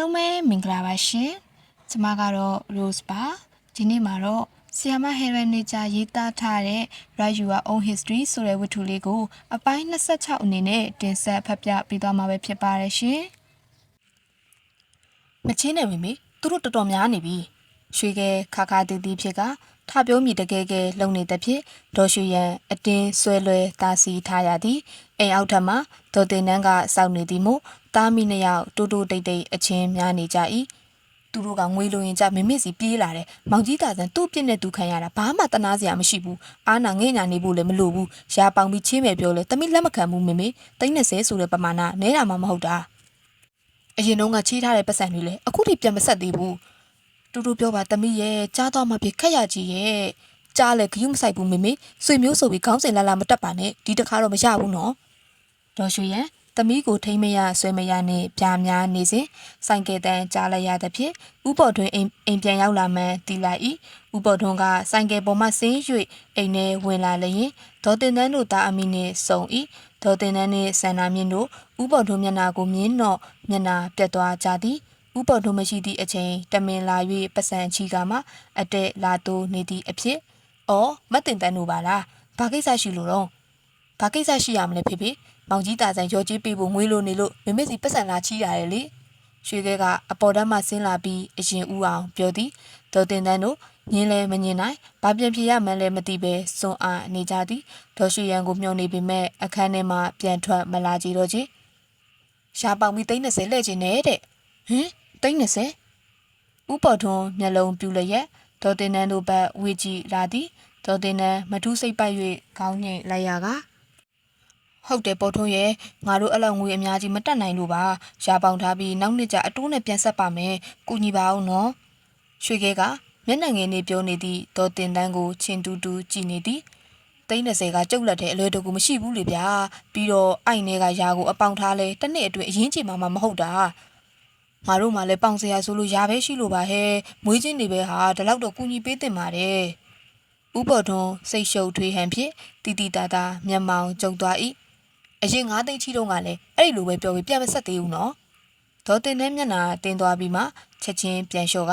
လုံးပဲမင်္ဂလာပါရှင်ကျမကတော့ Rose ပါဒီနေ့မှာတော့ဆီယာမ Helen Nature ရေးသားထားတဲ့ Write Your Own History ဆိုတဲ့ဝတ္ထုလေးကိုအပိုင်း26အနေနဲ့တင်ဆက်ဖတ်ပြပေးသွားမှာပဲဖြစ်ပါတယ်ရှင်မချင်းနဲ့မိမိသူတို့တော်တော်များနေပြီရွှေကဲခါခါတီးတီးဖြစ်ကထပြောမိတကယ်ကဲလုံနေတဲ့ဖြစ်ဒေါ်ရွှေရန်အတင်းဆွဲလွဲတာစီထားရသည်အိမ်အောက်ထပ်မှာဒေါ်တင်နန်းကစောင့်နေသည်မို့ တားမိနှစ်ယောက်တူတူတိတ်တိတ်အချင်းများနေကြ၏သူတို့ကငွေလိုရင်ကြမိမိစီပြေးလာတယ်မောင်ကြီးတာဆန်သူ့ပြစ်နဲ့သူခံရတာဘာမှတနာစရာမရှိဘူးအာနာငဲ့ညာနေဖို့လည်းမလိုဘူးရာပေါင်ပြီးချင်းမယ်ပြောလဲတမိလက်မခံဘူးမိမိတိတ်20ဆိုတဲ့ပမာဏနဲတာမှမဟုတ်တာအရင်တုန်းကချီးထားတဲ့ပတ်စံတွေလည်းအခုထိပြန်မဆက်သေးဘူးတူတူပြောပါတမီးရဲ့ကြားတော့မှပြခက်ရကြီးရဲ့ကြားလေဂယုမဆိုင်ဘူးမေမေဆွေမျိုးဆိုပြီးခေါင်းစဉ်လာလာမတက်ပါနဲ့ဒီတစ်ခါတော့မရဘူးနော်ဒေါ်ရွှေရန် တမီးကိုထိမ့်မရဆွဲမရနဲ့ပြားများနေစဉ်ဆိုင်ကယ်တန်းကြားလိုက်ရတဲ့ဖြစ်ဥပေါ်တွင်အိမ်အိမ်ပြန်ရောက်လာမှန်းတီးလိုက်၏ဥပေါ်တွင်ကဆိုင်ကယ်ပေါ်မှဆင်း၍အိမ်ထဲဝင်လာလျင်ဒေါ်တင်တန်းတို့သားအမိနှင့်စုံ၏ဒေါ်တင်တန်းနှင့်ဆန္နာမြင့်တို့ဥပေါ်တွင်မျက်နာကိုမြင်တော့မျက်နာပြတ်သွားကြသည်ဥပဒေမရှိသည့်အချိန်တမင်လာ၍ပစံချီကမှအတဲ့လာတိုးနေသည့်အဖြစ်။အော်မတင်တန်းတို့ပါလား။ဘာကိစ္စရှိလို့တော့။ဘာကိစ္စရှိရမလဲဖေဖေ။ မောင်ကြီးတာဆိုင်ရော်ကြီးပေးဖို့ငွေလိုနေလို့မမေစီပစံလာချီရတယ်လေ။ရွှေခဲကအပေါ်တန်းမှဆင်းလာပြီးအရင်ဦးအောင်ပြောသည်။ဒေါ်တင်တန်းတို့ညင်းလဲမညင်းနိုင်။ဘာပြန်ဖြစ်ရမှန်းလဲမသိပဲစွန့်အားနေကြသည်။ဒေါ်ရွှေရန်ကိုမျှော်နေပေမဲ့အခန်းထဲမှပြန်ထွက်မလာကြတော့ချေ။ရှားပေါင်ပြီးသိန်း30လှည့်ခြင်းနဲ့တဲ့။ဟင်သိန်း30ဥပထွန်းမျက်လုံးပြူလျက်ဒေါ်တင်နန်းတို့ဘက်ဝေကြည့်လာသည်ဒေါ်တင်နန်းမထူးစိတ်ပိုက်၍ခေါင်းငိတ်လိုက်ရက ဟုတ်တယ်ပေါ်ထွန်းရဲ့ငါတို့အဲ့လောက်ငွေအများကြီးမတက်နိုင်လို့ပါရှားပေါင်ထားပြီးနောက်နှစ်ကျအတိုးနဲ့ပြန်ဆက်ပါမယ်ကုညီပါအောင်နော်ရွှေခဲကမျက်နှာငယ်နေပြောနေသည့်ဒေါ်တင်တန်းကိုချင်းတူတူကြည့်နေသည်သိန်း30ကကျုပ်လက်ထဲအလွယ်တကူမရှိဘူးလေဗျာပြီးတော့အိုင်တွေကယာကိုအပေါင်ထားလဲတစ်နှစ်အတွင်းအရင်ချိန်မှမဟုတ်တာငါတို့မှလည်းပေါင်စရာဆိုလို့ရာပဲရှိလို့ပါဟဲ့မွေးချင်းတွေပဲဟာဒီလောက်တော့ကူညီပေးတင်ပါတယ်ဥပဒေါ်စိတ်ရှုပ်ထွေးဟန်ဖြင့်တီတီတာတာမျက်မှောင်ကျုံသွား၏ အရင်ငါးသိန်းချီတုန်းကလည်းအဲ့ဒီလိုပဲပြောပြီးပြန်မဆက်သေးဘူးနော်ဒေါ်တင်တဲ့မျက်နှာတင်းသွားပြီးမှချက်ချင်းပြန်လျှော့က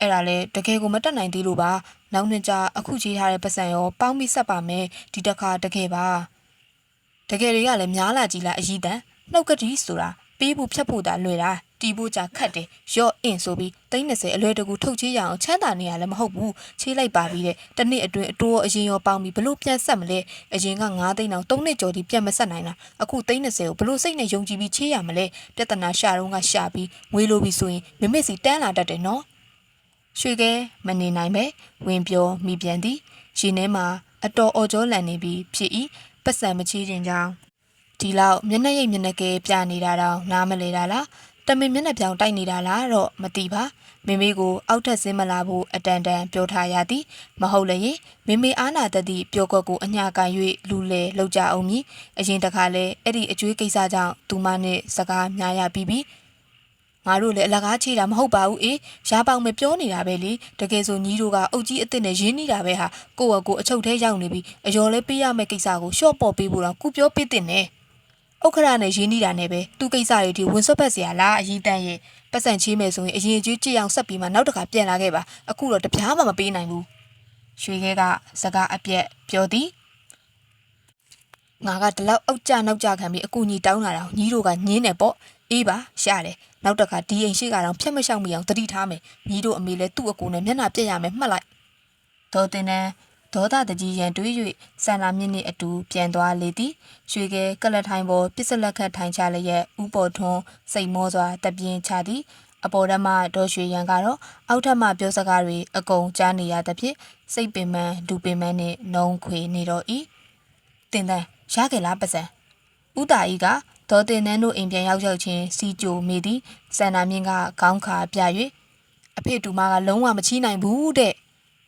အဲ့ဒါလေတကယ်ကိုမတက်နိုင်သေးလို့ပါနောက်နှစ်ကျအခုချေးထားတဲ့ပတ်စံရောပေါင်းပြီးဆက်ပါမယ်ဒီတစ်ခါတကယ်ပါတကယ်တွေကလည်းများလာကြည်လားအကြီးတန်းနှုတ်ကတိဆိုတာပေးဖို့ဖြတ်ဖို့တာလွယ်တာ တီးဖို့ကြခတ်တယ်ရော့အင်ဆိုပြီး30အလွယ်တကူထုတ်ချေးရအောင်ချမ်းသာနေရလည်းမဟုတ်ဘူးချေးလိုက်ပါပြီးတဲ့တနေ့အတွင်းအတိုးအရင်ရောပေါင်းပြီးဘလို့ပြန်ဆက်မလဲအရင်က9သိန်းအောင်3နှစ်ကျော်ဒီပြန်မဆက်နိုင်လားအခု30ကိုဘလို့စိတ်နဲ့ယုံကြည်ပြီးချေးရမလဲပြဿနာရှာတော့ကရှာပြီးငွေလိုပြီးဆိုရင်မမစ်စီတန်းလာတတ်တယ်နော်ရွှေကဲမနေနိုင်ပဲဝင်ပြောမိပြန်သည်ရှင်ထဲမှာအတော်အော်ကြောလန်နေပြီးဖြစ်ဤပတ်စံမချေးခြင်းကြောင့်ဒီလောက်မျက်နှာရိပ်မျက်နှာကဲပြနေတာတော့နားမလဲတာလား တမင်မျက်နှာပြောင်တိုက်နေတာလားတော့မသိပါမိမိကိုအောက်ထက်ဆင်းမလာဘူးအတန်တန်ပြောထားရသည်မဟုတ်လည်းရင်မိမိအားနာတတ်သည့်ပြောကွက်ကိုအညာကန်၍လူလေလောက်ကြအောင်မည်အရင်တခါလဲအဲ့ဒီအကျွေးကိစ္စကြောင့်သူမနဲ့စကားများရပြီးပြီငါတို့လည်းအလကားချေတာမဟုတ်ပါဘူးအေးရာပေါင်မပြောနေတာပဲလေတကယ်ဆိုညီတို့ကအုတ်ကြီးအစ်စ်နဲ့ရင်းနေတာပဲဟာကိုယ့်အကိုအချုပ်ထဲရောက်နေပြီအယော်လဲပေးရမယ့်ကိစ္စကိုရှော့ပေါ်ပေးဖို့တော့ကုပြောပေးတင်နေ ဥက္ခရနဲ့ရင်းနှီးတာနဲ့ပဲသူကိစ္စတွေဒီဝင်ဆွတ်ဖက်เสียလားအရင်တန်းရဲ့ပတ်စံချေးမယ်ဆိုရင်အရင်ကြီးကြည့်အောင်ဆက်ပြီးမှနောက်တစ်ခါပြန်လာခဲ့ပါအခုတော့တပြားမှမပေးနိုင်ဘူးရွှေခဲကစကားအပြက်ပြောသည်ငါကဒီလောက်အောက်ကြနောက်ကြခံပြီးအကူကြီးတောင်းလာတာကိုညီတို့ကညင်းနေပေါ့အေးပါရှာတယ်နောက်တစ်ခါဒီအိမ်ရှိကတော့ဖြတ်မလျှောက်မိအောင်တတိထားမယ်ညီတို့အမေလည်းသူ့အကူနဲ့မျက်နှာပြက်ရမယ်မှတ်လိုက်ဒေါ်တင်နန်း ဒေါသတကြီးရန်တွေး၍ဆန္နာမြင့်နှင့်အတူပြန်သွားလေသည်ရွှေကဲကလတ်ထိုင်ပေါ်ပစ္စလက်ခတ်ထိုင်ချလျက်ဥပေါ်ထွန်းစိတ်မောစွာတပြင်းချသည်အပေါ်ဓမ္မဒေါ်ရွှေရန်ကတော့အောက်ထပ်မှပြောစကားတွေအကုန်ကြားနေရသဖြင့်စိတ်ပင်ပန်းဒူပင်ပန်းနှင့်နှုံခွေနေတော့၏တင်တန်းရခဲ့လားပစံဥတာဤကဒေါ်တင်နန်းတို့အိမ်ပြန်ရောက်ရောက်ချင်းစီကြိုမိသည်စန္နာမြင့်ကခေါင်းခါပြ၍အဖေတူမကလုံးဝမချီးနိုင်ဘူးတဲ့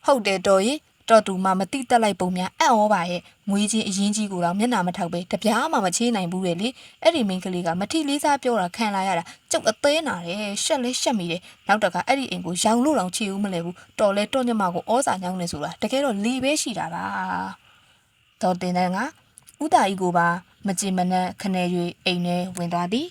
ဟုတ်တယ်တော်ရင် တော်တူမှမတိတက်လိုက်ပုံများအံ့ဩပါရဲ့မွေးချင်းအရင်ကြီးကိုတော့မျက်နှာမထောက်ပဲတပြားမှမချေးနိုင်ဘူးလေလေအဲ့ဒီမိန်းကလေးကမထီလေးစားပြောတာခံလာရတာကျုပ်အသေးနာတယ်ရှက်လဲရှက်မိတယ်နောက်တကအဲ့ဒီအိမ်ကိုရောင်လို့တောင်ချေဦးမလဲဘူးတော်လဲတော့ညမကိုဩစာညောင်းနေဆိုတာတကယ်တော့လီပဲရှိတာပါတော်တင်တဲ့ကဥတာကြီးကိုပါမကြင်မနှက်ခနဲ၍အိမ်ထဲဝင်သွားသည်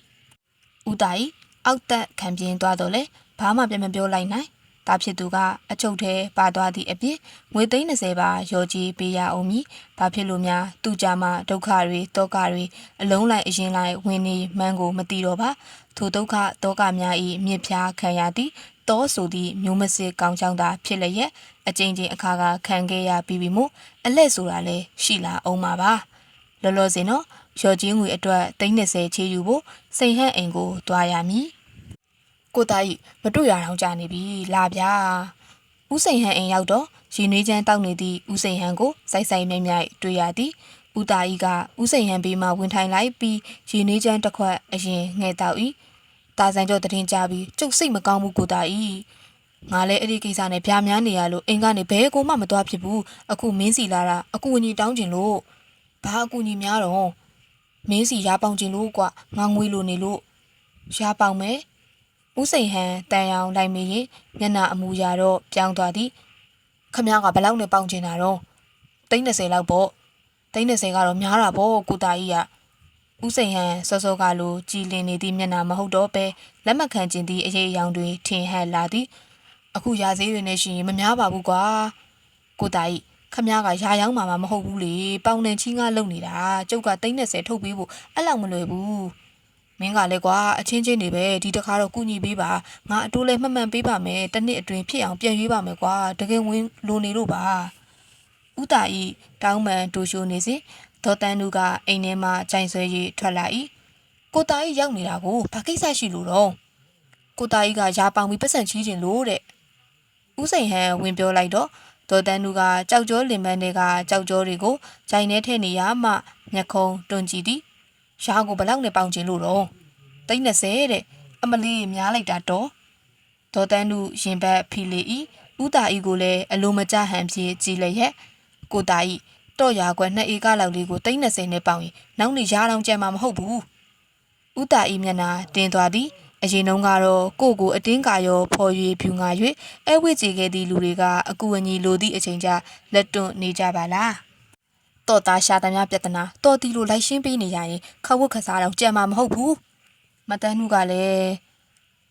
ဥတာကြီးအောက်တက်ခံပြင်းသွားတော့လေဘာမှပြန်မပြောလိုက်နိုင် ဒါဖြစ်သူကအချုပ်ထဲပါသွားသည့်အပြင်ငွေသိန်း30ပါရော်ကြီးပေးရအောင်မည်ဘာဖြစ်လို့များသူကြမှာဒုက္ခတွေတောကတွေအလုံးလိုက်အရင်လိုက်ဝင်နေမှန်းကိုမသိတော့ပါထိုဒုက္ခတောကများဤမြစ်ဖျားခံရသည်တောဆိုသည့်မျိုးမစစ်ကောင်းချောင်းသာဖြစ်လျက်အကျဉ်းချင်းအခါကခံခဲ့ရပြီးပြီမို့အလက်ဆိုတာလည်းရှိလာအောင်ပါပါလောလောဆယ်နော်ရော်ကြီးငွေအတွက်30ချေယူဖို့စိန်ဟန့်အိမ်ကိုတွားရမည် ကိုသားကြီးမတွေ့ရအောင်ကြာနေပြီလာဗျာဥစိန်ဟန်အိမ်ရောက်တော့ရင်နွေးချမ်းတောက်နေသည့်ဥစိန်ဟန်ကိုစိုက်စိုက်မြိုက်မြိုက်တွေ့ရသည်ဥသားကြီးကဥစိန်ဟန်ဘေးမှဝင်ထိုင်လိုက်ပြီးရင်နွေးချမ်းတစ်ခွက်အရင်ငဲ့တောက်၏တာဆိုင်တော့တရင်ကြပြီးကျုပ်စိတ်မကောင်းဘူးကိုသားကြီးငါလည်းအဲ့ဒီကိစ္စနဲ့ဗျာများနေရလို့အိမ်ကနေဘဲကိုမှမသွားဖြစ်ဘူးအခုမင်းစီလာတာအကူအညီတောင်းကျင်လို့ဘာအကူအညီများတော့မင်းစီရပေါင်ကျင်လို့ကွငါငွေလိုနေလို့ရပေါင်မယ် ဦးစိန်ဟန်တန်ရောင်လိုက်မေးရင်မျက်နှာအမူအရာတော့ပြောင်းသွားသည်ခမ ्या ကဘယ်လောက်နဲ့ပေါင်ချင်တာတော့30လောက်ပေါ့30ကတော့များတာပေါ့ကိုတာကြီးကဦးစိန်ဟန်စောစောကလိုကြည်လင်နေသည့်မျက်နှာမဟုတ်တော့ပဲလက်မခံကျင်သည့်အရေးအယောင်တွေထင်ဟပ်လာသည်အခုရာဈေးတွေနဲ့ရှိရင်မများပါဘူးကွာကိုတာကြီးခမ ्या ကရာရောက်မှာမဟုတ်ဘူးလေပေါင်နှင်ချင်းကလုံနေတာကျုပ်က30ထုတ်ပေးဖို့အဲ့လောက်မလွယ်ဘူး မင်းကလည်းကွာအချင်းချင်းနေပဲဒီတခါတော့ကုညီပေးပါငါအတိုးလဲမှတ်မှန်ပေးပါမယ်တစ်နှစ်အတွင်းဖြစ်အောင်ပြန်ရွေးပါမယ်ကွာတကယ်ဝင်လိုနေလို့ပါဥတာဤတောင်းပန်တူရှိုးနေစဉ်ဒေါ်တန်နူကအိမ်ထဲမှာကြိုင်ဆွဲရီထွက်လာ၏ကိုတာဤရောက်နေတာကိုဘာကိစ္စရှိလို့တော့ကိုတာဤကရာပေါင်ပြီးပတ်စံချီးခြင်းလို့တဲ့ဥစိန်ဟန်ဝင်ပြောလိုက်တော့ဒေါ်တန်နူကကြောက်ကြောလင်မန်းတွေကကြောက်ကြောတွေကိုဂျိုင်ထဲထည့်နေရမှမျက်ခုံးတွန်ကြည့်သည် ရာကိုဘလောက်နဲ့ပေါင်ကျင်လို့တော့သိန်း30တဲ့အမလီများလိုက်တာတော့ဒေါ်တန်းတို့ရင်ဘတ်ဖီလီဤဥတာဤကိုလည်းအလိုမကျဟန်ပြေကြည်လျက်ကိုတာဤတော့ရာခွဲနှစ်ဧကလောက်လေးကိုသိန်း30နဲ့ပေါင်ရင်နောက်နေ့ရာတောင်ကျန်မှာမဟုတ်ဘူးဥတာဤမျက်နှာတင်းသွားသည်အရင်တုန်းကတော့ကိုကိုအတင်းကာရောဖော်ရွေဖြူငါ၍အဲဝစ်ကြည်ခဲ့သည့်လူတွေကအကူအညီလိုသည့်အချိန်ကျလက်တွန့်နေကြပါလား တော့သားရှာသမျှပြဿနာတော်တီလိုလိုက်ရှင်းပေးနေရရင်ခဝတ်ခစားတော့ကြံမှာမဟုတ်ဘူးမတန်းနုကလည်း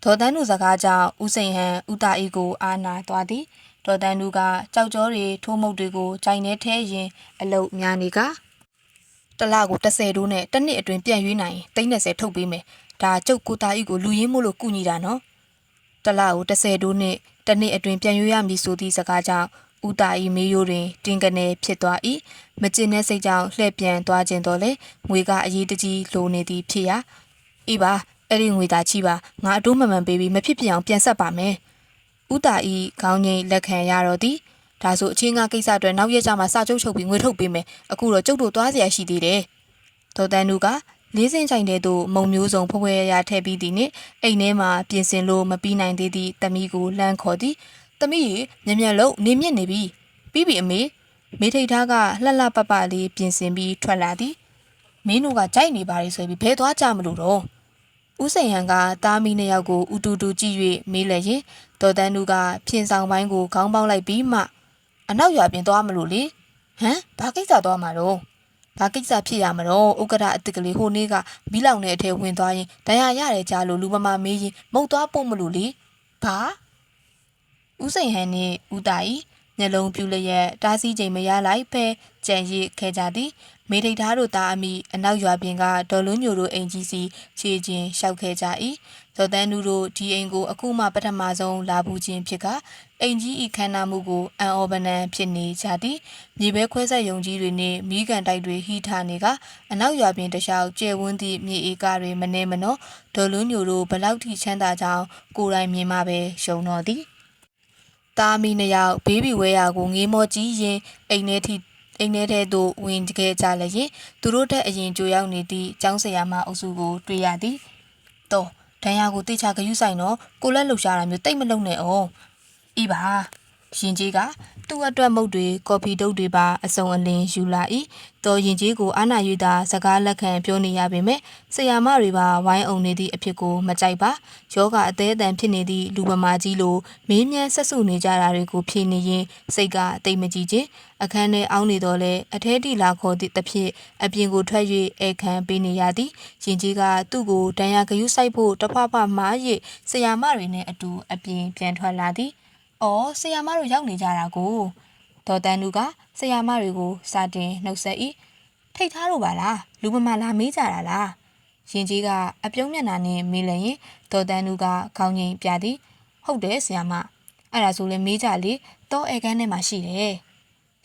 ဒေါ်တန်းနုစကားကြောင့်ဦးစိန်ဟန်ဦးတာအေးကိုအာနာသွားသည်ဒေါ်တန်းနုကကြောက်ကြောတွေထိုးမုတ်တွေကိုဂျိုင်နေထဲရင်အလုတ်များနေကတစ်လကို30တိုးနဲ့တစ်နှစ်အတွင်းပြန်ရွေးနိုင်ရင်30ထုတ်ပေးမယ်ဒါကျုပ်ကိုတာအေးကိုလူရင်းမို့လို့ကုညီတာနော်တစ်လကို30တိုးနဲ့တစ်နှစ်အတွင်းပြန်ရွေးရမည်ဆိုသည့်စကားကြောင့် ဦးတာဤမေးရိုးတွင်တင်းကနေဖြစ်သွား၏မကျင်တဲ့စိတ်ကြောင့်လှည့်ပြန်သွားခြင်းတော့လေငွေကအရေးတကြီးလိုနေသည်ဖြစ်ရာအေးပါအဲ့ဒီငွေသားချိပါငါအတိုးမမှန်ပေးပြီးမဖြစ်ဖြစ်အောင်ပြန်ဆက်ပါမယ်ဦးတာဤခေါင်းငိမ်လက်ခံရတော့သည်ဒါဆိုအချင်းကားကိစ္စအတွက်နောက်ရက်ကျမှစာချုပ်ချုပ်ပြီးငွေထုတ်ပေးမယ်အခုတော့ကျုပ်တို့သွားเสียရှိသေးတယ်ဒေါ်တန်နူကလေးစင်ချိုင်တဲ့သို့မုံမျိုးစုံဖွဲဖွဲရရထည့်ပြီးသည်နှင့်အိမ်ထဲမှာပြင်ဆင်လို့မပြီးနိုင်သေးသည့်တမီးကိုလှမ်းခေါ်သည် သမီးရေမြက်မြက်လုံးနေမြင့်နေပြီပြီးပြီအမေမေထိတ်သားကလှလှပပလေးပြင်ဆင်ပြီးထွက်လာသည်မင်းတို့ကကြိုက်နေပါလေဆိုပြီးဘဲသွားကြမလို့တော့ဦးစိန်ဟန်ကတားမီနှစ်ယောက်ကိုဥတူတူကြည့်၍မေးလိုက်ရင်တော်တန်းသူကဖြင်းဆောင်ပိုင်းကိုခေါင်းပေါက်လိုက်ပြီးမှအနောက်ရွာပြင်သွားမလို့လေဟမ်ဘာကိစ္စသွားမှာတော့ဘာကိစ္စဖြစ်ရမလို့ဥက္ကဋအစ်စ်ကလေးဟိုနေ့ကမီးလောင်တဲ့အထဲဝင်သွားရင်ဒဏ်ရာရတယ်ကြားလို့လူမမမေးရင်မုတ်သွားပို့မလို့လေဘာ ဦးစိန်ဟန်နှင့်ဦးတာဤမျက်လုံးပြူလျက်တားဆီးချိန်မရလိုက်ဖဲကြံရစ်ခဲ့ကြသည်မေထိတ်သားတို့သားအမိအနောက်ရွာပြင်ကဒေါ်လွန်းညိုတို့အိမ်ကြီးစီခြေချင်းလျှောက်ခဲ့ကြ၏ဒေါ်တန်းနူတို့ဒီအိမ်ကိုအခုမှပထမဆုံးလာဘူးခြင်းဖြစ်ကအိမ်ကြီးဤခန္ဓာမှုကိုအန်အော်ဘနန်ဖြစ်နေကြသည်မြေပဲခွဲဆက်ယုံကြီးတွေနှင့်မိကန်တိုက်တွေဟိထားနေကအနောက်ရွာပြင်တခြားကျဲဝန်းသည့်မြေဧကတွေမနေမနောဒေါ်လွန်းညိုတို့ဘလောက်ထိချမ်းသာကြောင်းကိုယ်တိုင်မြင်မှပဲရှုံတော်သည် တာမီနှစ်ယောက်ဘေးဘီဝဲရာကိုငေးမောကြီးရင်အိမ်ထဲထိအိမ်ထဲထဲသို့ဝင်ခဲ့ကြလျင်သူတို့ထက်အရင်ကြိုရောက်နေသည့်ចောင်းဆရာမအုပ်စုကိုတွေ့ရသည်။တော့ဒဏ်ရာကိုတိတ်ချဂယုဆိုင်တော့ကိုလက်လှူရှာတာမျိုးတိတ်မလုံနဲ့အောင်။ဤပါ ရင်ကြီးကသူ့အတွက်မုတ်တွေကော်ဖီတုပ်တွေပါအစုံအလင်ယူလာ၏တော်ရင်ကြီးကိုအာနာယူတာစကားလက်ခံပြောနေရပေမဲ့ဆရာမတွေပါဝိုင်းအောင်နေသည့်အဖြစ်ကိုမကြိုက်ပါယောဂအသေးအတန်ဖြစ်နေသည့်လူပမာကြီးလိုမင်းမြန်းဆက်စုနေကြတာတွေကိုဖြေနေရင်စိတ်ကအသိမကြည့်ခြင်းအခန်းထဲအောင်းနေတော့လဲအထဲတီလာခေါ်သည့်တစ်ဖြစ်အပြင်ကိုထွက်၍ဧခံပေးနေရသည်ရင်ကြီးကသူ့ကိုတန်ရာဂယုစိုက်ဖို့တဖဖမား၍ဆရာမတွေနဲ့အတူအပြင်ပြန်ထွက်လာသည်။ အော်ဆရာမတို့ရောက်နေကြတာကိုဒေါ်တန်နူကဆရာမတွေကိုစာတင်နှုတ်ဆက်၏ထိတ်ထားလို့ပါလားလူမမလာမေးကြတာလားရင်ကြီးကအပြုံးမျက်နှာနဲ့မေးလျင်ဒေါ်တန်နူကခေါင်းငိမ်ပြသည် ဟုတ်တယ်ဆရာမအဲ့ဒါဆိုလည်းမေးကြလေတောဧကန်ထဲမှာရှိတယ်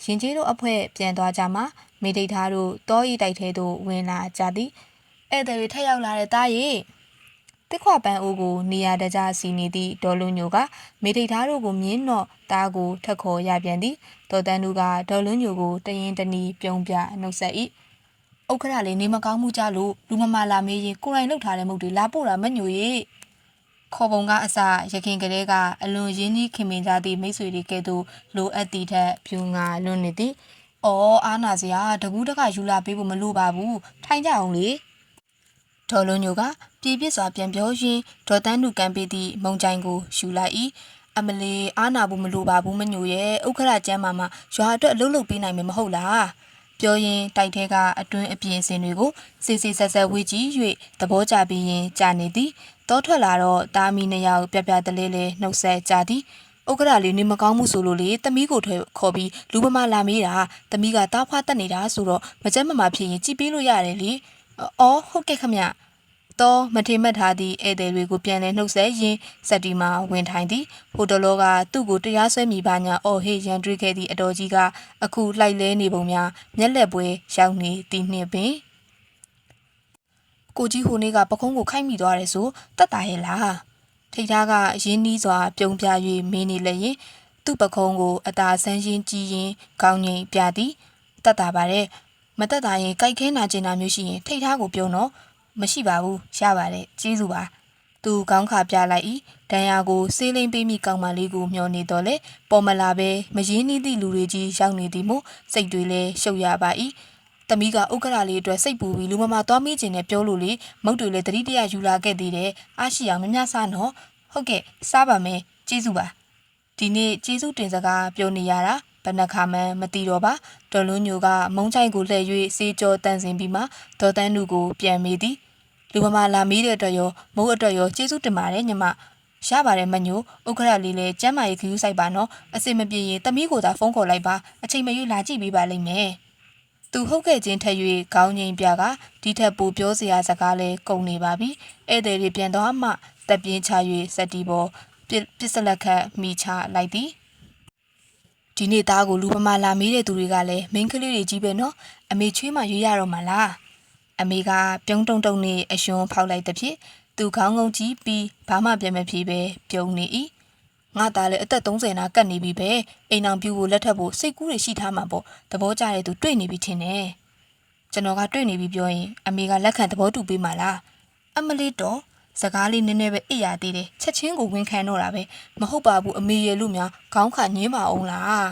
ရင်ကြီးတို့အဖွဲပြန်သွားကြမှာမေဒိတ်သားတို့တောဤတိုက်ထဲသို့ဝင်လာကြသည်ဧည့်သည်တွေထက်ရောက်လာတဲ့သားရီ တစ်ခွပန်းအိုးကိုနေရာတကျစီနေသည့်ဒေါ်လူညိုကမေထိတ်သားတို့ကိုမြင်းတော့တားကိုထက်ခေါ်ရပြန်သည်ဒေါ်တန်းတို့ကဒေါ်လွန်းညိုကိုတရင်တနီပြုံးပြနှုတ်ဆက်၏ဥက္ခရလေးနေမကောင်းမှုကြလို့လူမမလာမေးရင်ကိုယ်တိုင်လှုပ်ထားတဲ့မုတ်တွေလာပို့တာမညိုရေခေါ်ပုံကအစရခင်ကလေးကအလွန်ရင်းနှီးခင်မင်ကြသည့်မိတ်ဆွေတွေကဲ့သို့လိုအပ်သည့်ထက်ဖြူငါလွန်းနေသည်။အော်အားနာစရာတကူးတကယူလာပေးဖို့မလိုပါဘူး။ထိုင်ကြအောင်လေ။ဒေါ်လွန်ညိုက ပြည်ပြစ်စွာပြန်ပြောရင်းဒေါ်တန်းနုကန်ပေးသည့်မုံကြိုင်ကိုယူလိုက်၏။အမလီအားနာဖို့မလိုပါဘူးမညိုရဲ့ဥက္ခရကျမ်းမာမှာရွာအတွက်အလုပ်လုပ်ပေးနိုင်မယ်မဟုတ်လား။ပြောရင်တိုက်ထဲကအတွင်းအပြင်စင်တွေကိုစစ်စစ်ဆက်ဆက်ဝေ့ကြည့်၍သဘောကျပြီးရင်ကြာနေသည်တောထွက်လာတော့တာမီနှစ်ယောက်ပြပြတလဲလဲနှုတ်ဆက်ကြသည်ဥက္ကရာလေးနေမကောင်းမှုဆိုလို့လေတမီးကိုထွဲခေါ်ပြီးလူမမလာမေးတာတမီးကတားဖွားတက်နေတာဆိုတော့မကြက်မမာဖြစ်ရင်ကြည်ပေးလို့ရတယ်လေအော်ဟုတ်ကဲ့ခမ တော့မထေမတ်ထားသည့်ဧည့်သည်တွေကိုပြန်လဲနှုတ်ဆက်ရင်းစက်တီမှာဝင်ထိုင်သည်ဟိုတလောကသူ့ကိုတရားစွဲမိပါညာအော်ဟေးရန်တွေးခဲ့သည့်အတော်ကြီးကအခုလှိုက်လဲနေပုံများမျက်လက်ပွဲရောက်နေသည်နှင့်ပင်ကိုကြီးဟိုနေ့ကပကုံးကိုခိုက်မိသွားတယ်ဆိုတတ်တာရဲ့လားထိတ်သားကရင်းနှီးစွာပြုံးပြ၍မင်းနေလည်းရင်သူ့ပကုံးကိုအသာဆန်းရှင်းကြည့်ရင်ကောင်းငိမ်ပြသည်တတ်တာပါတယ်မတတ်တာရင်ကြိုက်ခဲနာကျင်တာမျိုးရှိရင်ထိတ်သားကိုပြုံးတော့ မရှိပါဘူးရပါတယ်ကျေးဇူးပါသူကောင်းခါပြလိုက်၏ဒဏ်ရာကိုဆေးလိမ့်ပေးမိကောင်းမလေးကိုမျောနေတော့လေပေါ်မလာပဲမရင်းနှီးသည့်လူတွေကြီးရောက်နေသည်မို့စိတ်တွေလည်းရှုပ်ရပါ၏တမီးကဥက္ကရာလေးအတွက်စိတ်ပူပြီးလူမမာသွားမိခြင်းနဲ့ပြောလို့လေမုတ်တွေလည်းတတိတရယူလာခဲ့သေးတယ်အားရှိအောင်မများစားနော်ဟုတ်ကဲ့စားပါမယ်ကျေးဇူးပါဒီနေ့ကျေးဇူးတင်စကားပြောနေရတာဘယ်နှခါမှမသိတော့ပါဒေါ်လွန်းညိုကမုံချိုင်ကိုလှည့်၍စေးကြောတန်စင်ပြီးမှဒေါ်တန်းနုကိုပြန်မေးသည် လူမမာလာမေးတဲ့အတွက်ရောမုံအတွက်ရောကျေးဇူးတင်ပါတယ်ညီမရပါတယ်မညိုဥက္ခရလေးလည်းကျမ်းမာရေးခရူးဆိုင်ပါနော်အစင်မပြေရင်တမီးကိုသာဖုန်းခေါ်လိုက်ပါအချိန်မရွေးလာကြည့်ပေးပါလိမ့်မယ်သူဟုတ်ခဲ့ခြင်းထက်၍ခေါင်းငိမ်ပြကဒီထက်ပိုပြောစရာစကားလဲကုန်နေပါပြီဧည့်သည်တွေပြန်သွားမှတက်ပြင်းချ၍စက်တီပေါ်ပစ္စလက်ခတ်မိချလိုက်သည်ဒီနေ့သားကိုလူပမာလာမေးတဲ့သူတွေကလည်းမင်းကလေးတွေကြီးပဲနော်အမေချွေးမှရွေးရတော့မှာလား အမေကပြုံးတုံတုံနဲ့အယွန်းဖောက်လိုက်တဲ့ဖြစ်သူခေါင်းငုံကြည့်ပြီးဘာမှပြန်မဖြေပဲပြုံးနေ၏ငါသားလည်းအသက်30နာကတ်နေပြီပဲအိမ်အောင်ပြူကိုလက်ထပ်ဖို့စိတ်ကူးတွေရှိထားမှာပေါ့သဘောကျတဲ့သူတွေ့နေပြီထင်တယ်ကျွန်တော်ကတွေ့နေပြီပြောရင်အမေကလက်ခံသဘောတူပေးမှာလားအမလေးတော့စကားလေးနည်းနည်းပဲအိပ်ရသေးတယ်ချက်ချင်းကိုဝင်ခံတော့တာပဲမဟုတ်ပါဘူးအမေရဲ့လူများခေါင်းခါညင်းပါအောင်လား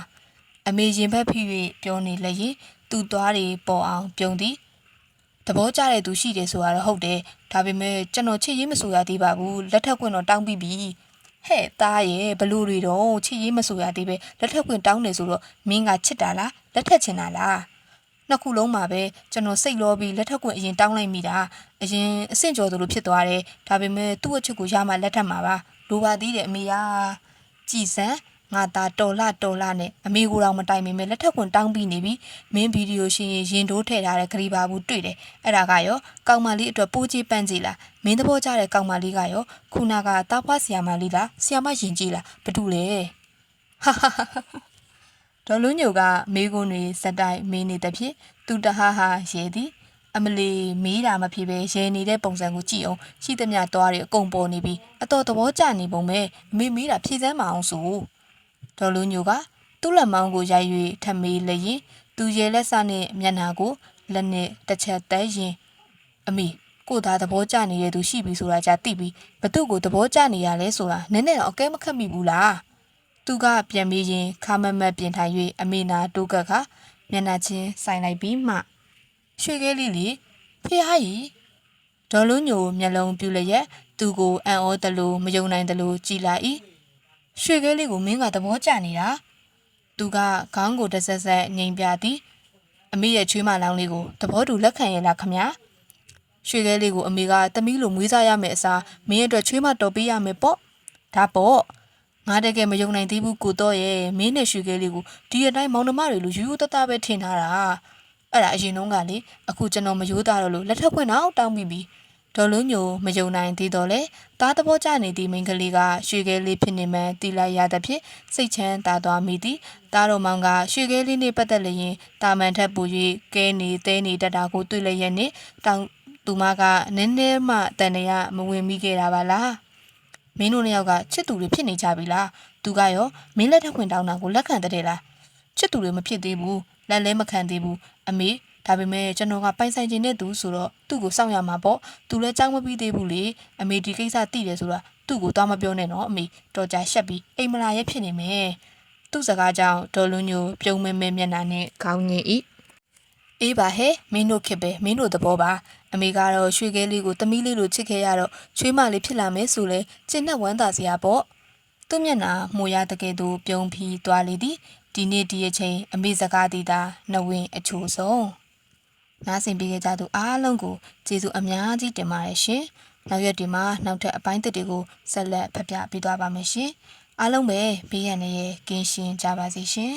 အမေရင်ဘက်ဖိ၍ပြောနေလည်းရင်သူ့သွားတွေပေါ်အောင်ပြုံးသည် သဘောကျတဲ့သူရှိတယ်ဆိုတော့ဟုတ်တယ်ဒါပေမဲ့ကျွန်တော်ချစ်ရေးမဆိုရသေးပါဘူးလက်ထက်ခွင့်တော့တောင်းပြီးပြီဟဲ့သားရဲ့ဘလူတွေတော့ချစ်ရေးမဆိုရသေးပဲလက်ထက်ခွင့်တောင်းနေဆိုတော့မင်းကချစ်တာလားလက်ထက်ချင်တာလားနှစ်ခုလုံးမှာပဲကျွန်တော်စိတ်လောပြီးလက်ထက်ခွင့်အရင်တောင်းလိုက်မိတာအရင်အဆင့်ကျော်သူလိုဖြစ်သွားတယ်ဒါပေမဲ့သူ့အချစ်ကိုရမှလက်ထက်မှာပါလိုပါသေးတယ်အမေယာကြည်စံ ငါသားတော်လာတော်လာနဲ့အမေကိုတော့မတိုင်မိမယ်လက်ထက်ခွန်တောင်းပြီးနေပြီမင်းဗီဒီယိုရှင်ရင်တိုးထည့်ထားတဲ့ဂရီဘာဘူးတွေ့တယ်အဲ့ဒါကရောကောင်မလေးအတွက်ပိုးကြီးပန့်ကြည့်လားမင်းသဘောကျတဲ့ကောင်မလေးကရောခုနကတားဖွားဆီယာမလေးလားဆီယာမရင်ကြည့်လားဘာတူလဲဟာဟာဟာဒေါ်လူညိုကမေးခွန်းတွေစက်တိုက်မေးနေတဲ့ဖြစ်သူတဟားဟာရဲသည်အမလီမေးတာမဖြစ်ပဲရဲနေတဲ့ပုံစံကိုကြည့်အောင်ရှိသမျှသွားတွေအကုန်ပေါ်နေပြီးအတော်သဘောကျနေပုံပဲအမေမေးတာဖြည့်စမ်းမအောင်ဆို ဒေါ်လူညိုကသူ့လက်မောင်းကိုရိုက်၍ထမေးလျင်သူရဲလက်စနဲ့မျက်နှာကိုလက်နဲ့တစ်ချက်တဲရင်အမေကိုသားသဘောကျနေတဲ့သူရှိပြီဆိုတာကြာသိပြီးဘသူ့ကိုသဘောကျနေရလဲဆိုတာနည်းနည်းတော့အကဲမခတ်မိဘူးလားသူကပြန်ပြီးရင်ခါမမတ်ပြင်ထိုင်၍အမေနာတိုးကပ်ခါမျက်နှာချင်းဆိုင်လိုက်ပြီးမှရွှေခဲလေးလေဖះကြီးဒေါ်လုံးညိုမျက်လုံးပြူလျက်သူ့ကိုအံ့ဩသလိုမယုံနိုင်သလိုကြည်လာ၏ ရွှေခဲလေးကိုမင်းကသဘောကျနေတာသူကခေါင်းကိုတစ်ဆက်ဆက်ငိမ်ပြသည်အမေရဲ့ချွေးမလောင်းလေးကိုသဘောတူလက်ခံရလားခမညာရွှေခဲလေးကိုအမေကသမီးလိုမွေးစားရမယ်အစားမင်းအတွက်ချွေးမတော်ပေးရမယ်ပေါ့ဒါပေါ့ငါတကယ်မယုံနိုင်သေးဘူးကိုတော့ရဲ့မင်းနဲ့ရွှေခဲလေးကိုဒီအတိုင်းမောင်နှမတွေလိုယူယူတတပဲထင်ထားတာအဲ့ဒါအရင်တုန်းကလေအခုကျွန်တော်မယိုးသားတော့လို့လက်ထပ်ခွင့်တော့တောင်းပြီးပြီ ဒေါ်လုံးညိုမယုံနိုင်သေးတော့လေတားသဘောကျနေသည့်မိန်းကလေးကရွှေခဲလေးဖြစ်နေမှန်းတီလိုက်ရတဲ့ဖြစ်စိတ်ချမ်းသာသွားမိသည်တားတော်မောင်ကရွှေခဲလေးနဲ့ပတ်သက်လျင်တာမန်ထက်ပူ၍ကဲနေသေးနေတတ်တာကိုတွေ့လျက်နဲ့တောင်းသူမကနည်းနည်းမှတန်ရမဝင်မိခဲ့တာပါလားမင်းတို့နှစ်ယောက်ကချစ်သူတွေဖြစ်နေကြပြီလားသူကရောမင်းလက်ထက်ခွင်တောင်းတာကိုလက်ခံတဲ့လားချစ်သူတွေမဖြစ်သေးဘူးလက်လဲမခံသေးဘူးအမေ ဒါပေမဲ့ကျွန်တော်ကပိုင်ဆိုင်ခြင်းနဲ့သူဆိုတော့သူ့ကိုစောင့်ရမှာပေါ့သူလည်းကြောင်းမပြီးသေးဘူးလေအမေဒီကိစ္စသိတယ်ဆိုတာသူ့ကိုတော့မပြောနဲ့နော်အမေတော်ကြရှက်ပြီးအိမ်မလာရဲ့ဖြစ်နေမယ်သူ့စကားကြောင့်ဒေါ်လွန်ညိုပြုံးမဲမဲမျက်နှာနဲ့ခေါင်းငင်ဤအေးပါဟဲ့မင်းတို့ခစ်ပဲမင်းတို့သဘောပါအမေကတော့ရွှေခဲလေးကိုတမီးလေးလိုချစ်ခဲ့ရတော့ချွေးမလေးဖြစ်လာမယ်ဆိုလဲကျင့်နဲ့ဝမ်းသာစရာပေါ့သူ့မျက်နှာမှုရတကယ်သူပြုံးပြီးသွားလေသည်ဒီနေ့ဒီအချိန်အမေစကားတည်တာနှဝင်းအချို့ဆုံး နားဆင်ပေးကြသူအားလုံးကိုကျေးဇူးအများကြီးတင်ပါတယ်ရှင်နောက်ရက်ဒီမှာနောက်ထပ်အပိုင်းတစ်တွေကိုဆက်လက်ဖတ်ပြပေးသွားပါမယ်ရှင်အားလုံးပဲဘေးရန်နဲ့ကင်းရှင်းကြပါစေရှင်